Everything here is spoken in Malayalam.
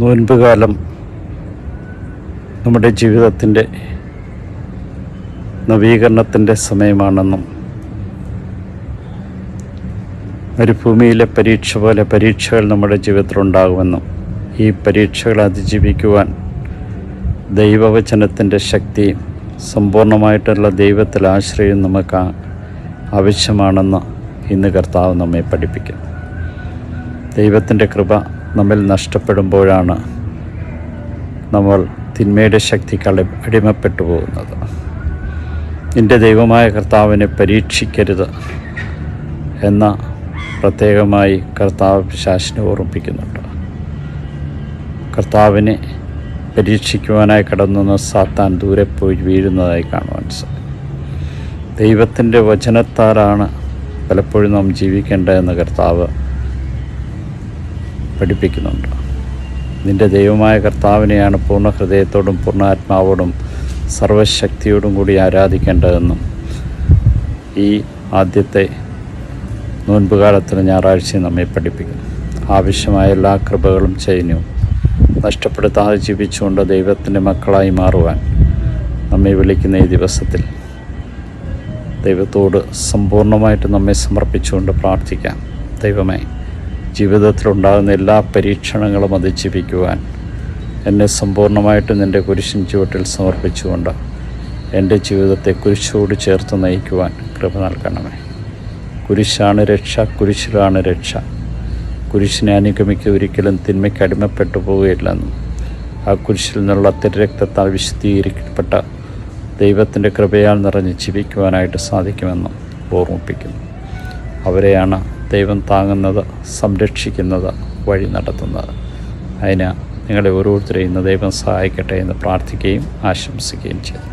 നോൻപുകാലം നമ്മുടെ ജീവിതത്തിന്റെ നവീകരണത്തിന്റെ സമയമാണെന്നും മരുഭൂമിയിലെ പരീക്ഷ പോലെ പരീക്ഷകൾ നമ്മുടെ ജീവിതത്തിലുണ്ടാകുമെന്നും ഈ പരീക്ഷകൾ അതിജീവിക്കുവാൻ ദൈവവചനത്തിന്റെ ശക്തിയും സമ്പൂർണമായിട്ടുള്ള ദൈവത്തിൽ ആശ്രയം നമുക്ക് ആവശ്യമാണെന്ന് ഇന്ന് കർത്താവ് നമ്മെ പഠിപ്പിക്കുന്നു. ദൈവത്തിന്റെ കൃപ നമ്മിൽ നഷ്ടപ്പെടുമ്പോഴാണ് നമ്മൾ തിന്മയുടെ ശക്തിക്ക് അടിമപ്പെട്ടു പോകുന്നത്. നിന്റെ ദൈവമായ കർത്താവിനെ പരീക്ഷിക്കരുത് എന്ന പ്രത്യേകമായി കർത്താവ് പിശാശിനെ ഓർമ്മിപ്പിക്കുന്നുണ്ട്. കർത്താവിനെ പരീക്ഷിക്കുവാനായി കടന്നു സാത്താൻ ദൂരെ പോയി വീഴുന്നതായി കാണുവാൻ സാധിക്കും. ദൈവത്തിന്റെ വചനത്താലാണ് പലപ്പോഴും നാം ജീവിക്കേണ്ടതെന്ന് കർത്താവ് പഠിപ്പിക്കുന്നുണ്ട്. നിന്റെ ദൈവമായ കർത്താവിനെയാണ് പൂർണ ഹൃദയത്തോടും പൂർണ ആത്മാവോടും സർവശക്തിയോടും കൂടി ആരാധിക്കേണ്ടതെന്നും ഈ ആദ്യത്തെ നോൻപുകാലത്തിന് ഞായറാഴ്ച നമ്മെ പഠിപ്പിക്കും ആവശ്യമായ എല്ലാ കൃപകളും ചൈന്യവും നഷ്ടപ്പെടുത്താതെ ജീവിച്ചുകൊണ്ട് ദൈവത്തിന്റെ മക്കളായി മാറുവാൻ നമ്മെ വിളിക്കുന്ന ഈ ദിവസത്തിൽ ദൈവത്തോട് സമ്പൂർണമായിട്ട് നമ്മെ സമർപ്പിച്ചുകൊണ്ട് പ്രാർത്ഥിക്കാം. ദൈവമേ ജീവിതത്തിലുണ്ടാകുന്ന എല്ലാ പരീക്ഷണങ്ങളും അതിജീവിക്കുവാൻ എന്നെ സമ്പൂർണമായിട്ട് നിന്റെ കുരിശിൻ ചുവട്ടിൽ സമർപ്പിച്ചുകൊണ്ട് എന്റെ ജീവിതത്തെ കുരിശോട് ചേർത്ത് നയിക്കുവാൻ കൃപ നൽകണമേ. കുരിശാണ് രക്ഷ കുരിശിലാണ് രക്ഷ. കുരിശിനെ അനുഗമിക്കുക ഒരിക്കലും തിന്മയ്ക്ക് അടിമപ്പെട്ടു പോവുകയില്ലെന്നും ആ കുരിശിൽ നിന്നുള്ള തിരരക്തത്താൽ വിശദീകരിക്കപ്പെട്ട ദൈവത്തിന്റെ കൃപയാൽ നിറഞ്ഞ് ജീവിക്കുവാനായിട്ട് സാധിക്കുമെന്നും ഓർമ്മിപ്പിക്കുന്നു. അവരെയാണ് ദൈവം താങ്ങുന്നത് സംരക്ഷിക്കുന്നത് വഴി നടത്തുന്നത്. അതിന് നിങ്ങളെ ഓരോരുത്തരെയും ദൈവം സഹായിക്കട്ടെ എന്ന് പ്രാർത്ഥിക്കുകയും ആശംസിക്കുകയും ചെയ്യുന്നു